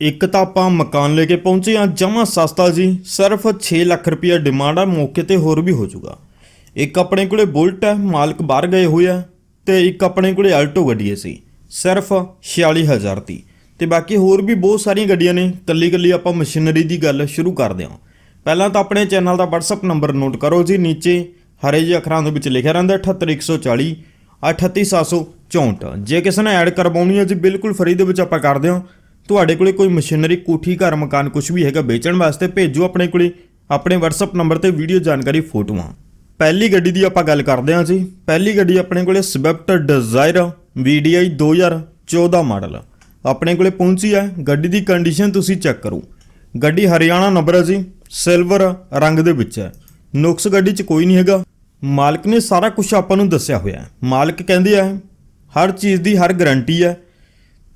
ਇੱਕ ਤਾਂ ਆਪਾਂ ਮਕਾਨ ਲੈ ਕੇ ਪਹੁੰਚੇ ਆ ਜਮਾ ਸਸਤਾ ਜੀ। ਸਿਰਫ 6 ਲੱਖ ਰੁਪਇਆ ਡਿਮਾਂਡ ਆ, ਮੌਕੇ ਤੇ ਹੋਰ ਵੀ ਹੋ ਜਾਊਗਾ। ਇੱਕ ਆਪਣੇ ਕੋਲੇ ਬੁਲਟ ਹੈ, ਮਾਲਕ ਬਾਹਰ ਗਏ ਹੋਏ ਆ, ਤੇ ਇੱਕ ਆਪਣੇ ਕੋਲੇ ਆਲਟੋ ਗੱਡੀ ਸੀ। ਸਿਰਫ 46000 ਦੀ। ਤੇ ਬਾਕੀ ਹੋਰ ਵੀ ਬਹੁਤ ਸਾਰੀਆਂ ਗੱਡੀਆਂ ਨੇ। ਕੱਲੀ ਕੱਲੀ ਆਪਾਂ ਮਸ਼ੀਨਰੀ ਦੀ ਗੱਲ ਸ਼ੁਰੂ ਕਰਦੇ ਹਾਂ। ਪਹਿਲਾਂ ਤਾਂ ਆਪਣੇ ਚੈਨਲ ਦਾ WhatsApp ਨੰਬਰ ਨੋਟ ਕਰੋ ਜੀ। ਨੀਚੇ ਹਰੇ ਜਿਹੇ ਅੱਖਰਾਂ ਦੇ ਵਿੱਚ ਲਿਖਿਆ ਰਹਿੰਦਾ 78140 38764 ਜੇ ਕਿਸੇ ਨੇ ਐਡ ਕਰਵਾਉਣੀ ਹੈ ਜੀ, ਬਿਲਕੁਲ ਫਰੀ ਦੇ ਵਿੱਚ ਆਪਾਂ ਕਰਦੇ ਹਾਂ। ਤੁਹਾਡੇ ਕੋਲੇ ਕੋਈ ਮਸ਼ੀਨਰੀ, ਕੋਠੀ, ਘਰ, ਮਕਾਨ ਕੁਝ ਵੀ ਹੈਗਾ ਵੇਚਣ ਵਾਸਤੇ, ਭੇਜੋ ਆਪਣੇ ਕੋਲੇ। ਆਪਣੇ WhatsApp ਨੰਬਰ ਤੇ ਵੀਡੀਓ ਜਾਣਕਾਰੀ ਫੋਟੋਆਂ। ਪਹਿਲੀ ਗੱਡੀ ਦੀ ਆਪਾਂ ਗੱਲ ਕਰਦੇ ਹਾਂ ਜੀ। ਪਹਿਲੀ ਗੱਡੀ ਆਪਣੇ ਕੋਲੇ ਸਵਿਫਟ ਡਿਜ਼ਾਇਰ VDI 2014 ਮਾਡਲ। ਆਪਣੇ ਕੋਲੇ ਪਹੁੰਚੀ ਹੈ। ਗੱਡੀ ਦੀ ਕੰਡੀਸ਼ਨ ਤੁਸੀਂ ਚੈੱਕ ਕਰੋ। ਗੱਡੀ ਹਰਿਆਣਾ ਨੰਬਰ ਹੈ ਜੀ। ਸਿਲਵਰ ਰੰਗ ਦੇ ਵਿੱਚ ਹੈ। ਨੁਕਸ ਗੱਡੀ 'ਚ ਕੋਈ ਨਹੀਂ ਹੈਗਾ। ਮਾਲਕ ਨੇ ਸਾਰਾ ਕੁਝ ਆਪਾਂ ਨੂੰ ਦੱਸਿਆ ਹੋਇਆ ਹੈ। ਮਾਲਕ ਕਹਿੰਦੇ ਆ, ਹਰ ਚੀਜ਼ ਦੀ ਹਰ ਗਾਰੰਟੀ ਹੈ।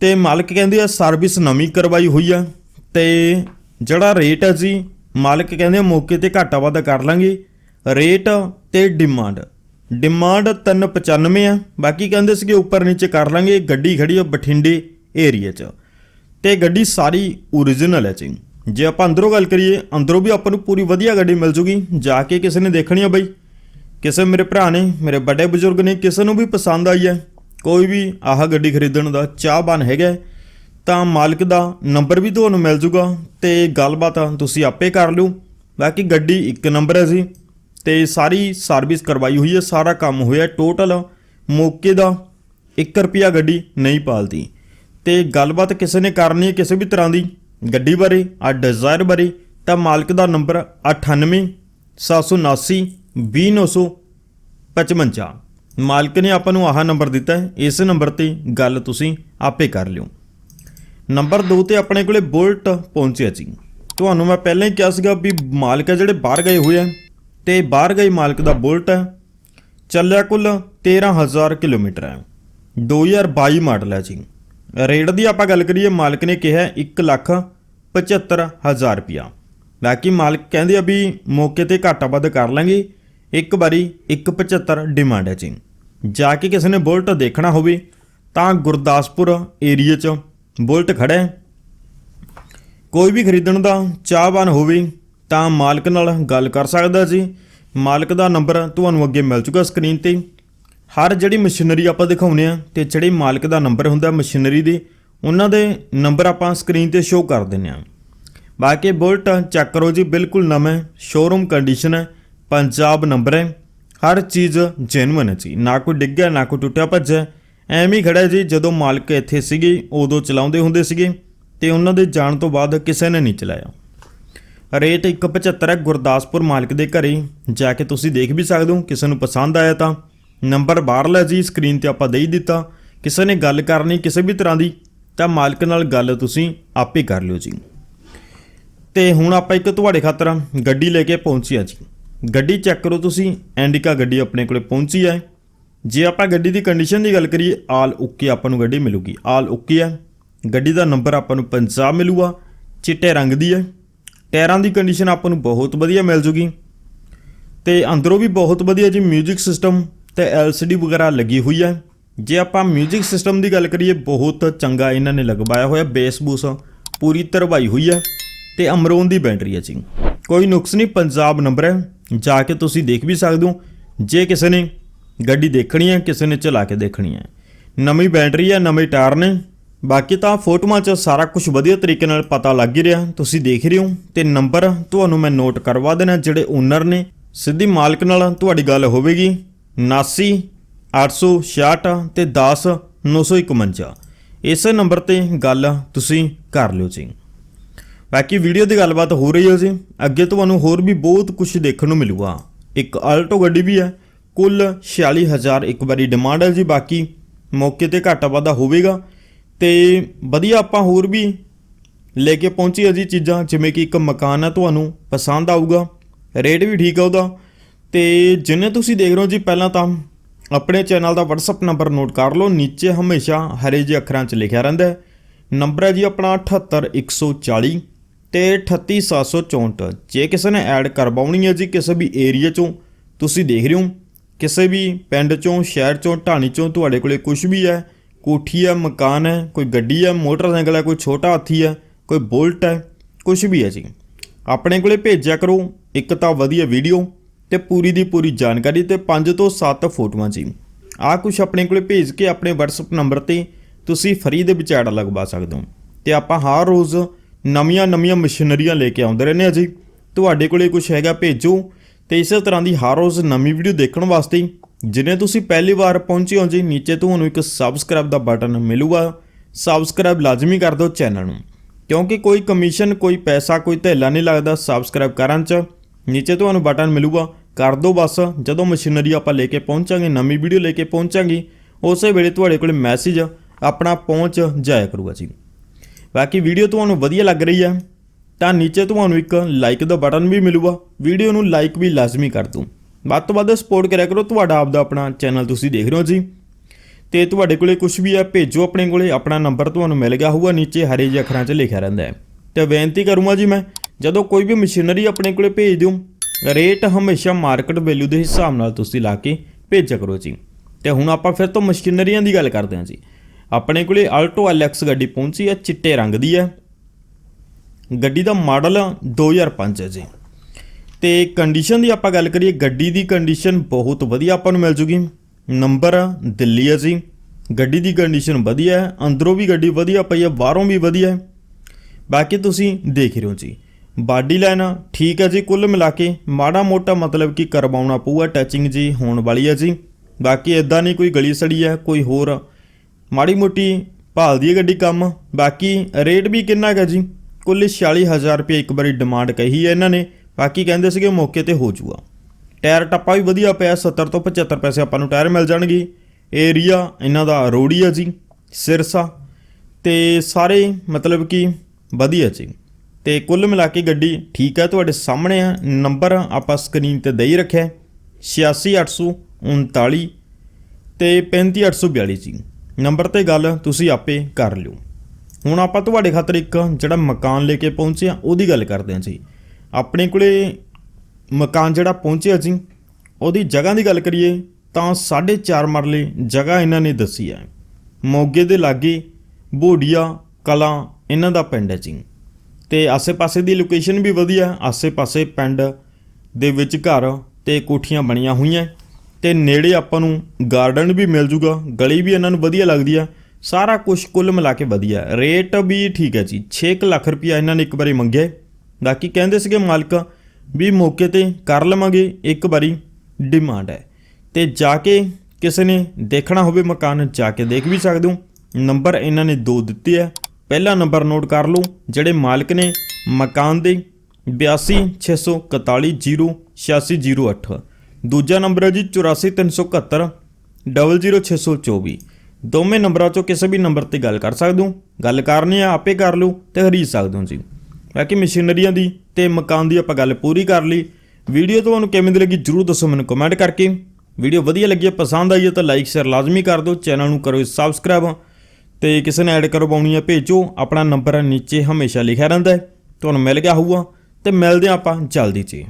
ਤੇ ਮਾਲਕ ਕਹਿੰਦੇ ਆ ਸਰਵਿਸ ਨਵੀਂ ਕਰਵਾਈ ਹੋਈ ਆ ਤੇ ਜਿਹੜਾ ਰੇਟ ਹੈ ਜੀ, ਮਾਲਕ ਕਹਿੰਦੇ ਮੌਕੇ ਤੇ ਘਾਟਾ ਵਾਧਾ ਕਰ ਲਾਂਗੇ। ਰੇਟ ਤੇ ਡਿਮਾਂਡ ਡਿਮਾਂਡ 395 ਆ, ਬਾਕੀ ਕਹਿੰਦੇ ਸੀਗੇ ਉੱਪਰ ਨੀਚੇ ਕਰ ਲਾਂਗੇ, ਗੱਡੀ ਖੜੀ ਆ ਬਠਿੰਡੇ ਏਰੀਆ 'ਚ। ਤੇ ਗੱਡੀ ਸਾਰੀ ਓਰੀਜਨਲ ਹੈ ਜੀ। ਜੇ ਆਪਾਂ ਅੰਦਰੋਂ ਗੱਲ ਕਰੀਏ, ਅੰਦਰੋਂ ਵੀ ਆਪਾਂ ਨੂੰ ਪੂਰੀ ਵਧੀਆ ਗੱਡੀ ਮਿਲ ਜੂਗੀ, ਜਾ ਕੇ ਕਿਸੇ ਨੇ ਦੇਖਣੀ ਆ ਬਈ। ਕਿਸੇ ਮੇਰੇ ਭਰਾ ਨੇ, ਮੇਰੇ ਵੱਡੇ ਬਜ਼ੁਰਗ ਨੇ, ਕਿਸੇ ਨੂੰ ਵੀ ਪਸੰਦ ਆਈ ਹੈ ਕੋਈ ਵੀ ਆਹ ਗੱਡੀ ਖਰੀਦਣ ਦਾ ਚਾਹਬਾਨ ਹੈਗਾ ਤਾਂ ਮਾਲਕ ਦਾ ਨੰਬਰ ਵੀ ਤੁਹਾਨੂੰ ਮਿਲ ਜੂਗਾ ਤੇ ਗੱਲਬਾਤ ਤੁਸੀਂ ਆਪੇ ਕਰ ਲਿਓ। ਬਾਕੀ ਗੱਡੀ ਇੱਕ ਨੰਬਰ ਹੈ ਜੀ ਤੇ ਸਾਰੀ ਸਰਵਿਸ ਕਰਵਾਈ ਹੋਈ ਹੈ, ਸਾਰਾ ਕੰਮ ਹੋਇਆ ਟੋਟਲ ਮੌਕੇ ਦਾ 1 ਰੁਪਿਆ ਗੱਡੀ ਨਹੀਂ ਪਾਲਦੀ। ਤੇ ਗੱਲਬਾਤ ਕਿਸੇ ਨੇ ਕਰਨੀ ਹੈ ਕਿਸੇ ਵੀ ਤਰ੍ਹਾਂ ਦੀ, ਗੱਡੀ ਬਾਰੇ ਆ ਡਿਜ਼ਾਇਰ ਬਾਰੇ, ਤਾਂ ਮਾਲਕ ਦਾ ਨੰਬਰ 98 779 20955 ਮਾਲਕ ਨੇ ਆਪਾਂ ਨੂੰ ਆਹ ਨੰਬਰ ਦਿੱਤਾ ਹੈ। ਇਸ ਨੰਬਰ ਤੇ ਗੱਲ ਤੁਸੀਂ ਆਪੇ ਕਰ ਲਿਓ। ਨੰਬਰ 2 ਤੇ ਆਪਣੇ ਕੋਲੇ ਬੁਲਟ ਪਹੁੰਚਿਆ ਜੀ। ਤੁਹਾਨੂੰ ਮੈਂ ਪਹਿਲਾਂ ਹੀ ਕਿਹਾ ਸੀਗਾ ਵੀ ਮਾਲਕ ਹੈ ਜਿਹੜੇ ਬਾਹਰ ਗਏ ਹੋਏ ਆ ਤੇ ਬਾਹਰ ਗਏ ਮਾਲਕ ਦਾ ਬੁਲਟ ਹੈ। ਚੱਲਿਆ ਕੁੱਲ 13000 ਕਿਲੋਮੀਟਰ ਹੈ। 2022 ਮਾਡਲ ਹੈ ਜੀ। ਰੇਟ ਦੀ ਆਪਾਂ ਗੱਲ ਕਰੀਏ, ਮਾਲਕ ਨੇ ਕਿਹਾ 1 ਲੱਖ 75000 ਰੁਪਿਆ ਬਾਕੀ ਮਾਲਕ ਕਹਿੰਦੇ ਆ ਵੀ ਮੌਕੇ ਤੇ ਘਾਟਾ ਵੱਧ ਕਰ ਲਾਂਗੇ। ਇੱਕ ਵਾਰੀ 175 ਡਿਮਾਂਡ ਹੈ ਜੀ ਜਾ ਕੇ ਕਿਸੇ ਨੇ ਬੁਲਟ ਦੇਖਣਾ ਹੋਵੇ, ਤਾਂ ਗੁਰਦਾਸਪੁਰ ਏਰੀਆ 'ਚ ਬੁਲਟ ਖੜਾ ਹੈ। ਕੋਈ ਵੀ ਖਰੀਦਣ ਦਾ ਚਾਹਵਾਨ ਹੋਵੇ, ਤਾਂ ਮਾਲਕ ਨਾਲ ਗੱਲ ਕਰ ਸਕਦਾ ਜੀ। ਮਾਲਕ ਦਾ ਨੰਬਰ ਤੁਹਾਨੂੰ ਅੱਗੇ ਮਿਲ ਚੁੱਕਾ ਸਕਰੀਨ ਤੇ। ਹਰ ਜਿਹੜੀ ਮਸ਼ੀਨਰੀ ਆਪਾਂ ਦਿਖਾਉਨੇ ਆ ਤੇ ਜਿਹੜੇ ਮਾਲਕ ਦਾ ਨੰਬਰ ਹੁੰਦਾ ਮਸ਼ੀਨਰੀ ਦੇ, ਉਹਨਾਂ ਦੇ ਨੰਬਰ ਆਪਾਂ ਸਕਰੀਨ ਤੇ ਸ਼ੋਅ ਕਰ ਦਿੰਨੇ ਆ ਬਾਕੀ ਬੁਲਟ ਚੈੱਕ ਕਰੋ ਜੀ, ਬਿਲਕੁਲ ਨਵਾਂ ਸ਼ੋਰੂਮ ਕੰਡੀਸ਼ਨ ਹੈ। ਪੰਜਾਬ ਨੰਬਰ ਹੈ ਹਰ ਚੀਜ਼ ਜੈਨੂਇਨ ਹੈ ਜੀ ਨਾ ਕੋਈ ਡਿੱਗਿਆ ਨਾ ਕੋਈ ਟੁੱਟਿਆ ਭੱਜਿਆ ਐਵੇਂ ਹੀ ਖੜਾ ਜੀ ਜਦੋਂ ਮਾਲਕ ਇੱਥੇ ਸੀਗੇ ਉਦੋਂ ਚਲਾਉਂਦੇ ਹੁੰਦੇ ਸੀਗੇ ਤੇ ਉਹਨਾਂ ਦੇ ਜਾਣ ਤੋਂ ਬਾਅਦ ਕਿਸੇ ਨੇ ਨਹੀਂ ਚਲਾਇਆ ਰੇਟ 175 ਹੈ ਗੁਰਦਾਸਪੁਰ ਮਾਲਕ ਦੇ ਘਰੇ ਜਾ ਕੇ ਤੁਸੀਂ ਦੇਖ ਵੀ ਸਕਦੇ ਹੋ ਕਿਸੇ ਨੂੰ ਪਸੰਦ ਆਇਆ ਤਾਂ ਨੰਬਰ ਬਾਹਰਲਾ ਜੀ ਸਕਰੀਨ ਤੇ ਆਪਾਂ ਦੇ ਹੀ ਦਿੱਤਾ ਕਿਸੇ ਨੇ ਗੱਲ ਕਰਨੀ ਕਿਸੇ ਵੀ ਤਰ੍ਹਾਂ ਦੀ ਤਾਂ ਮਾਲਕ ਨਾਲ ਗੱਲ ਤੁਸੀਂ ਆਪੇ ਕਰ ਲਿਓ ਜੀ ਤੇ ਹੁਣ ਆਪਾਂ ਇੱਕ ਤੁਹਾਡੇ ਖਾਤਰ ਗੱਡੀ ਲੈ ਕੇ ਪਹੁੰਚਿਆ ਜੀ ਗੱਡੀ ਚੈੱਕ ਕਰੋ ਤੁਸੀਂ ਐਂਡਿਕਾ ਗੱਡੀ ਆਪਣੇ ਕੋਲੇ ਪਹੁੰਚੀ ਹੈ ਜੇ ਆਪਾਂ ਗੱਡੀ ਦੀ ਕੰਡੀਸ਼ਨ ਦੀ ਗੱਲ ਕਰੀਏ ਆਲ ਓਕੇ ਆਪਾਂ ਨੂੰ ਗੱਡੀ ਮਿਲੂਗੀ ਆਲ ਓਕੇ ਹੈ ਗੱਡੀ ਦਾ ਨੰਬਰ ਆਪਾਂ ਨੂੰ ਪੰਜਾਬ ਮਿਲੂਗਾ ਚਿੱਟੇ ਰੰਗ ਦੀ ਹੈ ਟਾਇਰਾਂ ਦੀ ਕੰਡੀਸ਼ਨ ਆਪਾਂ ਨੂੰ ਬਹੁਤ ਵਧੀਆ ਮਿਲ ਜੂਗੀ ਤੇ ਅੰਦਰੋਂ ਵੀ ਬਹੁਤ ਵਧੀਆ ਜੀ 뮤직 ਸਿਸਟਮ ਤੇ LCD ਵਗੈਰਾ ਲੱਗੀ ਹੋਈ ਹੈ ਜੇ ਆਪਾਂ 뮤직 ਸਿਸਟਮ ਦੀ ਗੱਲ ਕਰੀਏ ਬਹੁਤ ਚੰਗਾ ਇਹਨਾਂ ਨੇ ਲਗਵਾਇਆ ਹੋਇਆ ਬੇਸ ਬੂਸ ਪੂਰੀ ਤਰਵਾਈ ਹੋਈ ਹੈ ਤੇ ਅਮਰੋਨ ਦੀ ਬੈਟਰੀ ਹੈ ਜੀ ਕੋਈ ਨੁਕਸ ਨਹੀਂ ਪੰਜਾਬ ਨੰਬਰ ਹੈ ਜਾ ਕੇ ਤੁਸੀਂ ਦੇਖ ਵੀ ਸਕਦੇ ਹੋ। ਜੇ ਕਿਸੇ ਨੇ ਗੱਡੀ ਦੇਖਣੀ ਹੈ, ਕਿਸੇ ਨੇ ਚਲਾ ਕੇ ਦੇਖਣੀ ਹੈ। ਨਵੀਂ ਬੈਟਰੀ ਹੈ, ਨਵੇਂ ਟਾਇਰ ਨੇ। ਬਾਕੀ ਤਾਂ ਫੋਟੋਆਂ 'ਚ ਸਾਰਾ ਕੁਝ ਵਧੀਆ ਤਰੀਕੇ ਨਾਲ ਪਤਾ ਲੱਗ ਹੀ ਰਿਹਾ। ਤੁਸੀਂ ਦੇਖ ਰਹੇ ਹੋ ਤੇ ਨੰਬਰ ਤੁਹਾਨੂੰ ਮੈਂ ਨੋਟ ਕਰਵਾ ਦੇਣਾ, ਜਿਹੜੇ ਓਨਰ ਨੇ। ਸਿੱਧੀ ਮਾਲਕ ਨਾਲ ਤੁਹਾਡੀ ਗੱਲ ਹੋਵੇਗੀ। 79 866 ਤੇ 10 951 ਇਸੇ ਨੰਬਰ ਤੇ ਗੱਲ ਤੁਸੀਂ ਕਰ ਲਿਓ ਜੀ। ਬਾਕੀ ਵੀਡੀਓ ਦੀ ਗੱਲਬਾਤ ਹੋ ਰਹੀ ਹੈ ਜੀ। ਅੱਗੇ ਤੁਹਾਨੂੰ ਹੋਰ ਵੀ ਬਹੁਤ ਕੁਝ ਦੇਖਣ ਨੂੰ ਮਿਲੂਗਾ। ਇੱਕ ਆਲਟੋ ਗੱਡੀ ਵੀ ਹੈ। ਕੁੱਲ 46000 ਇੱਕ ਵਾਰੀ ਡਿਮਾਂਡ ਹੈ ਜੀ। ਬਾਕੀ ਮੌਕੇ ਤੇ ਘਾਟਾ ਵਾਧਾ ਹੋਵੇਗਾ। ਤੇ ਵਧੀਆ ਆਪਾਂ ਹੋਰ ਵੀ ਲੈ ਕੇ ਪਹੁੰਚੀ ਹੈ ਜੀ ਚੀਜ਼ਾਂ। ਜਿਵੇਂ ਕਿ ਇੱਕ ਮਕਾਨ ਹੈ ਤੁਹਾਨੂੰ ਪਸੰਦ ਆਊਗਾ। ਰੇਟ ਵੀ ਠੀਕ ਹੈ ਉਹਦਾ। ਤੇ ਜਿੰਨੇ ਤੁਸੀਂ ਦੇਖ ਰਹੇ ਹੋ ਜੀ ਪਹਿਲਾਂ ਤਾਂ ਆਪਣੇ ਚੈਨਲ ਦਾ WhatsApp ਨੰਬਰ ਨੋਟ ਕਰ ਲਓ। ਨੀਚੇ ਹਮੇਸ਼ਾ ਹਰੇ ਜਿਹੇ ਅੱਖਰਾਂ 'ਚ ਲਿਖਿਆ ਰਹਿੰਦਾ ਹੈ। ਨੰਬਰ ਹੈ ਜੀ ਆਪਣਾ 78140 ਤੇ 38764 ਜੇ ਕਿਸੇ ਨੇ ਐਡ ਕਰਵਾਉਣੀ ਹੈ ਜੀ ਕਿਸੇ ਵੀ ਏਰੀਆ 'ਚੋਂ, ਤੁਸੀਂ ਦੇਖ ਰਹੇ ਹੋ, ਕਿਸੇ ਵੀ ਪਿੰਡ 'ਚੋਂ, ਸ਼ਹਿਰ 'ਚੋਂ, ਢਾਣੀ 'ਚੋਂ, ਤੁਹਾਡੇ ਕੋਲੇ ਕੁਝ ਵੀ ਹੈ, ਕੋਠੀ ਹੈ, ਮਕਾਨ ਹੈ, ਕੋਈ ਗੱਡੀ ਹੈ, ਮੋਟਰਸਾਈਕਲ ਹੈ, ਕੋਈ ਛੋਟਾ ਹਾਥੀ ਹੈ, ਕੋਈ ਬੋਲਟ ਹੈ ਕੁਝ ਵੀ ਹੈ ਜੀ। ਆਪਣੇ ਕੋਲੇ ਭੇਜਿਆ ਕਰੋ, ਇੱਕ ਤਾਂ ਵਧੀਆ ਵੀਡੀਓ ਤੇ ਪੂਰੀ ਦੀ ਪੂਰੀ ਜਾਣਕਾਰੀ ਤੇ 5 ਤੋਂ 7 ਫੋਟੋਆਂ ਜੀ। ਆਹ ਕੁਝ ਆਪਣੇ ਕੋਲੇ ਭੇਜ ਕੇ ਆਪਣੇ WhatsApp ਨੰਬਰ ਤੇ ਤੁਸੀਂ ਫਰੀ ਦੇ ਵਿੱਚ ਐਡ ਲਗਵਾ ਸਕਦੇ ਹੋ। ਤੇ ਆਪਾਂ ਹਰ ਰੋਜ਼ ਨਵੀਆਂ ਨਵੀਆਂ ਮਸ਼ੀਨਰੀਆਂ ਲੈ ਕੇ ਆਉਂਦੇ ਰਹਿੰਦੇ ਆ ਜੀ। ਤੁਹਾਡੇ ਕੋਲੇ ਕੁਝ ਹੈਗਾ, ਭੇਜੋ ਤੇ ਇਸੇ ਤਰ੍ਹਾਂ ਦੀ ਹਰ ਰੋਜ਼ ਨਵੀਂ ਵੀਡੀਓ ਦੇਖਣ ਵਾਸਤੇ ਜਿਨੇ ਤੁਸੀਂ ਪਹਿਲੀ ਵਾਰ ਪਹੁੰਚੇ ਹੋ ਜੀ, ਨੀਚੇ ਤੁਹਾਨੂੰ ਇੱਕ ਸਬਸਕ੍ਰਾਈਬ ਦਾ ਬਟਨ ਮਿਲੂਗਾ। ਸਬਸਕ੍ਰਾਈਬ ਲਾਜ਼ਮੀ ਕਰ ਦਿਓ ਚੈਨਲ ਨੂੰ। ਕਿਉਂਕਿ ਕੋਈ ਕਮਿਸ਼ਨ ਕੋਈ ਪੈਸਾ, ਕੋਈ ਧੇਲਾ ਨਹੀਂ ਲੱਗਦਾ ਸਬਸਕ੍ਰਾਈਬ ਕਰਨ ਚ। ਨੀਚੇ ਤੁਹਾਨੂੰ ਬਟਨ ਮਿਲੂਗਾ, ਕਰ ਦਿਓ ਬਸ। ਜਦੋਂ ਮਸ਼ੀਨਰੀ ਆਪਾਂ ਲੈ ਕੇ ਪਹੁੰਚਾਂਗੇ, ਨਵੀਂ ਵੀਡੀਓ ਲੈ ਕੇ ਪਹੁੰਚਾਂਗੇ, ਉਸੇ ਵੇਲੇ ਤੁਹਾਡੇ ਕੋਲ ਮੈਸੇਜ ਆਪਣਾ ਪਹੁੰਚ ਜਾਇਆ ਕਰੂਗਾ ਜੀ। ਬਾਕੀ ਵੀਡੀਓ ਤੁਹਾਨੂੰ ਵਧੀਆ ਲੱਗ ਰਹੀ ਹੈ ਤਾਂ ਨੀਚੇ ਤੁਹਾਨੂੰ ਇੱਕ ਲਾਈਕ ਦਾ ਬਟਨ ਵੀ ਮਿਲੂਗਾ। ਵੀਡੀਓ ਨੂੰ ਲਾਈਕ ਵੀ ਲਾਜ਼ਮੀ ਕਰ ਦਿਓ ਵੱਧ ਤੋਂ ਵੱਧ ਸਪੋਰਟ ਕਰਿਆ ਕਰੋ ਤੁਹਾਡਾ ਆਪਦਾ ਆਪਣਾ ਚੈਨਲ ਤੁਸੀਂ ਦੇਖ ਰਹੇ ਹੋ ਜੀ। ਤੇ ਤੁਹਾਡੇ ਕੋਲੇ ਕੁਝ ਵੀ ਹੈ ਭੇਜੋ ਆਪਣੇ ਕੋਲੇ, ਆਪਣਾ ਨੰਬਰ ਤੁਹਾਨੂੰ ਮਿਲ ਗਿਆ ਹੋਊਗਾ, ਨੀਚੇ ਹਰੇ ਜਿਹੇ ਅੱਖਰਾਂ 'ਚ ਲਿਖਿਆ ਰਹਿੰਦਾ ਹੈ। ਤੇ ਬੇਨਤੀ ਕਰੂੰਗਾ ਜੀ ਮੈਂ, ਜਦੋਂ ਕੋਈ ਵੀ ਮਸ਼ੀਨਰੀ ਆਪਣੇ ਕੋਲੇ ਭੇਜ ਦਿਓ ਰੇਟ ਹਮੇਸ਼ਾ ਮਾਰਕੀਟ ਵੈਲਿਊ ਦੇ ਹਿਸਾਬ ਨਾਲ ਤੁਸੀਂ ਲਾ ਕੇ ਭੇਜਿਆ ਕਰੋ ਜੀ। ਤੇ ਹੁਣ ਆਪਾਂ ਫਿਰ ਤੋਂ ਮਸ਼ੀਨਰੀਆਂ ਦੀ ਗੱਲ ਕਰਦੇ ਹਾਂ ਜੀ। ਆਪਣੇ ਕੋਲੇ ਆਲਟੋ ਐਲਐਕਸ ਗੱਡੀ ਪਹੁੰਚੀ ਹੈ, ਚਿੱਟੇ ਰੰਗ ਦੀ ਹੈ। ਗੱਡੀ ਦਾ ਮਾਡਲ 2005 ਹੈ ਜੀ। ਤੇ ਕੰਡੀਸ਼ਨ ਦੀ ਆਪਾਂ ਗੱਲ ਕਰੀਏ, ਗੱਡੀ ਦੀ ਕੰਡੀਸ਼ਨ ਬਹੁਤ ਵਧੀਆ ਆਪਾਂ ਨੂੰ ਮਿਲ ਜੂਗੀ। ਨੰਬਰ ਦਿੱਲੀ ਹੈ ਜੀ। ਗੱਡੀ ਦੀ ਕੰਡੀਸ਼ਨ ਵਧੀਆ ਹੈ, ਅੰਦਰੋਂ ਵੀ ਗੱਡੀ ਵਧੀਆ ਪਈ ਹੈ, ਬਾਹਰੋਂ ਵੀ ਵਧੀਆ ਹੈ। ਬਾਕੀ ਤੁਸੀਂ ਦੇਖ ਰਹੇ ਹੋ ਜੀ। ਬਾਡੀ ਲਾਈਨ ਠੀਕ ਹੈ ਜੀ, ਕੁੱਲ ਮਿਲਾ ਕੇ ਮਾੜਾ ਮੋਟਾ ਮਤਲਬ ਕਿ ਕਰਵਾਉਣਾ ਪਊਗਾ ਟੱਚਿੰਗ ਜੀ ਹੋਣ ਵਾਲੀ ਹੈ ਜੀ। ਬਾਕੀ ਇਦਾਂ ਨਹੀਂ ਕੋਈ ਗਲੀ ਸੜੀ ਹੈ, ਕੋਈ ਹੋਰ ਮਾੜੀ ਮੋਟੀ ਭਾਲਦੀ ਹੈ ਗੱਡੀ ਕੰਮ। ਬਾਕੀ ਰੇਟ ਵੀ ਕਿੰਨਾ ਹੈਗਾ ਜੀ? ਕੁੱਲ 46000 ਰੁਪਏ ਇੱਕ ਵਾਰੀ ਡਿਮਾਂਡ ਕਹੀ ਹੈ ਇਹਨਾਂ ਨੇ। ਬਾਕੀ ਕਹਿੰਦੇ ਸੀਗੇ ਮੌਕੇ ਤੇ ਹੋ ਜੂਗਾ ਟਾਇਰ ਟੱਪਾ ਵੀ ਵਧੀਆ ਪਿਆ 70 ਤੋਂ 75 ਪੈਸੇ ਆਪਾਂ ਨੂੰ ਟਾਇਰ ਮਿਲ ਜਾਣਗੇ। ਏਰੀਆ ਇਹਨਾਂ ਦਾ ਰੋੜੀ ਆ ਜੀ ਸਿਰਸਾ। ਤੇ ਸਾਰੇ ਮਤਲਬ ਕਿ ਵਧੀਆ ਜੀ। ਤੇ ਕੁੱਲ ਮਿਲਾ ਕੇ ਗੱਡੀ ਠੀਕ ਹੈ ਤੁਹਾਡੇ ਸਾਹਮਣੇ ਆ। ਨੰਬਰ ਆਪਾਂ ਸਕਰੀਨ ਤੇ ਦੇ ਹੀ। ਰੱਖਿਆ ਹੈ, 86839 ਤੇ 35842 ਜੀ। ਨੰਬਰ ਤੇ ਗੱਲ ਤੁਸੀਂ ਆਪੇ ਕਰ ਲਿਓ। ਹੁਣ ਆਪਾਂ ਤੁਹਾਡੇ ਖਾਤਰ ਇੱਕ ਜਿਹੜਾ ਮਕਾਨ ਲੈ ਕੇ ਪਹੁੰਚੇ ਆ ਉਹਦੀ ਗੱਲ ਕਰਦੇ ਹਾਂ ਜੀ। ਆਪਣੇ ਕੋਲੇ ਮਕਾਨ ਜਿਹੜਾ ਪਹੁੰਚਿਆ ਜੀ, ਉਹਦੀ ਜਗ੍ਹਾ ਦੀ ਗੱਲ ਕਰੀਏ ਤਾਂ 4.5 ਮਰਲੇ ਜਗ੍ਹਾ ਇਹਨਾਂ ਨੇ ਦੱਸੀ ਹੈ। ਮੋਗੇ ਦੇ ਲਾਗੇ ਬੋੜੀਆ ਕਲਾਂ ਇਹਨਾਂ ਦਾ ਪਿੰਡ ਹੈ ਜੀ। ਤੇ ਆਸੇ-ਪਾਸੇ ਦੀ ਲੋਕੇਸ਼ਨ ਵੀ ਵਧੀਆ, ਆਸੇ-ਪਾਸੇ ਪਿੰਡ ਦੇ ਵਿੱਚ ਘਰ ਤੇ ਕੋਠੀਆਂ ਬਣੀਆਂ ਹੋਈਆਂ। ਤੇ ਨੇੜੇ ਆਪਾਂ ਨੂੰ ਗਾਰਡਨ ਵੀ ਮਿਲ ਜੂਗਾ, ਗਲੀ ਵੀ ਇਹਨਾਂ ਨੂੰ ਵਧੀਆ ਲੱਗਦੀ ਆ, ਸਾਰਾ ਕੁਝ ਕੁੱਲ ਮਿਲਾ ਕੇ ਵਧੀਆ ਰੇਟ ਵੀ ਠੀਕ ਹੈ ਜੀ 6 ਲੱਖ ਰੁਪਇਆ ਇਹਨਾਂ ਨੇ ਇੱਕ ਵਾਰੀ ਮੰਗਿਆ ਬਾਕੀ ਕਹਿੰਦੇ ਸੀਗੇ ਮਾਲਕ ਵੀ ਮੌਕੇ ਤੇ ਕਰ ਲਵਾਂਗੇ, ਇੱਕ ਵਾਰੀ ਡਿਮਾਂਡ ਹੈ। ਤੇ ਜਾ ਕੇ ਕਿਸੇ ਨੇ ਦੇਖਣਾ ਹੋਵੇ ਮਕਾਨ, ਜਾ ਕੇ ਦੇਖ ਵੀ ਸਕਦੇ ਹੋ। ਨੰਬਰ ਇਹਨਾਂ ਨੇ ਦੋ ਦਿੱਤੇ ਆ। ਪਹਿਲਾ ਨੰਬਰ ਨੋਟ ਕਰ ਲਓ, ਜਿਹੜੇ ਮਾਲਕ ਨੇ ਮਕਾਨ ਦੇ 8264408608 ਦੂਜਾ ਨੰਬਰ ਹੈ ਜੀ 84371 00624 ਦੋਵੇਂ ਨੰਬਰਾਂ ਚੋਂ ਕਿਸੇ ਵੀ ਨੰਬਰ ਤੇ ਗੱਲ ਕਰ ਸਕਦੇ ਹੋ। ਗੱਲ ਕਰਨੀ ਆ, ਆਪੇ ਕਰ ਲਓ ਤੇ ਖਰੀਦ ਸਕਦੇ ਹੋ ਜੀ। ਬਾਕੀ ਮਸ਼ੀਨਰੀਆਂ ਦੀ ਤੇ ਮਕਾਨ ਦੀ ਆਪਾਂ ਗੱਲ ਪੂਰੀ ਕਰ ਲਈ। ਵੀਡੀਓ ਤੁਹਾਨੂੰ ਕਿਵੇਂ ਦੀ ਲੱਗੀ ਜਰੂਰ ਦੱਸੋ ਮੈਨੂੰ ਕਮੈਂਟ ਕਰਕੇ। ਵੀਡੀਓ ਵਧੀਆ ਲੱਗੀ ਹੈ ਪਸੰਦ ਆਈ ਹੈ ਤਾਂ ਲਾਈਕ ਸ਼ੇਅਰ ਲਾਜ਼ਮੀ ਕਰ ਦਿਓ। ਚੈਨਲ ਨੂੰ ਕਰੋ ਸਬਸਕ੍ਰਾਈਬ ਤੇ ਕਿਸੇ ਨੇ ਐਡ ਕਰਵਾਉਣੀ ਹੈ ਭੇਜੋ। ਆਪਣਾ ਨੰਬਰ ਨੀਚੇ ਹਮੇਸ਼ਾ ਲਿਖਿਆ ਰਹਿੰਦਾ ਹੈ। ਤੁਹਾਨੂੰ ਮਿਲ ਗਿਆ ਹੋਊਗਾ ਤੇ ਮਿਲਦੇ ਹਾਂ ਆਪਾਂ ਜਲਦੀ ਜੀ।